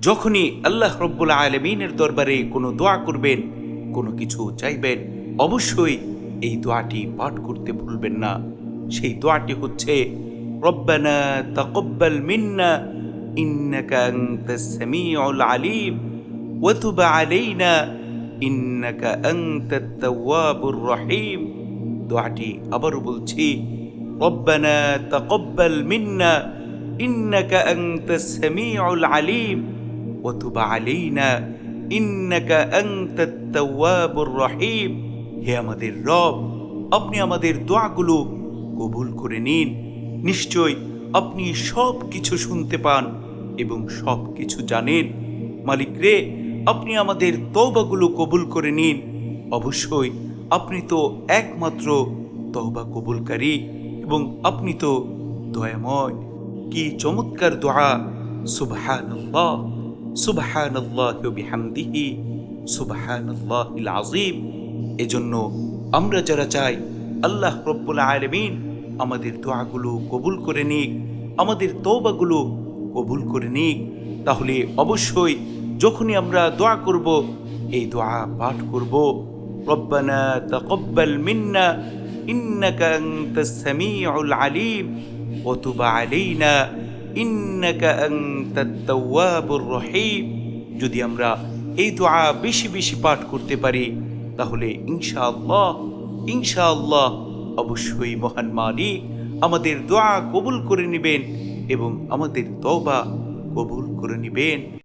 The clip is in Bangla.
যখনই আল্লাহ রব্বুল আলমিনের দরবারে কোনো দোয়া করবেন, কোনো কিছু চাইবেন, অবশ্যই এই দোয়াটি পাঠ করতে ভুলবেন না। সেই দোয়াটি হচ্ছে, রব্বানা তকব্বাল মিন্না রহিম। দোয়াটি বলছি আলিম وتب علينا إنك أنت التواب الرحيم হে আমাদের রব আপনি আমাদের দোয়াগুলো কবুল করে নিন নিশ্চয় আপনি সব কিছু শুনতে পান এবং সব কিছু জানেন মালিক রে আপনি আমাদের তৌবাগুলো কবুল করে নিন অবশ্যই আপনি তো একমাত্র তওবা কবুলকারী এবং আপনি তো দয়াময় কি চমৎকার দোয়া সুবহানাল্লাহ সুবহানাল্লাহ বিহামদিহি, সুবহানাল্লাহিল আযীম। এজন্য আমরা যারা চাই, আল্লাহ রব্বুল আলামিন আমাদের দোয়াগুলো কবুল করে নিক, আমাদের তওবাগুলো কবুল করে নিক। তাহলে অবশ্যই যখনই আমরা দোয়া করব, এই দোয়া পাঠ করব, রব্বানা তাকাব্বাল মিন্না, ইন্নাকা আনতাস সামিউল আলিম, ওয়া তুব আলাইনা। রহিম। যদি আমরা এই দোয়া বেশি বেশি পাঠ করতে পারি, তাহলে ইনশাআল্লাহ ইনশাআল্লাহ অবশ্যই মহান মালিক আমাদের দোয়া কবুল করে নেবেন এবং আমাদের তবা কবুল করে নেবেন।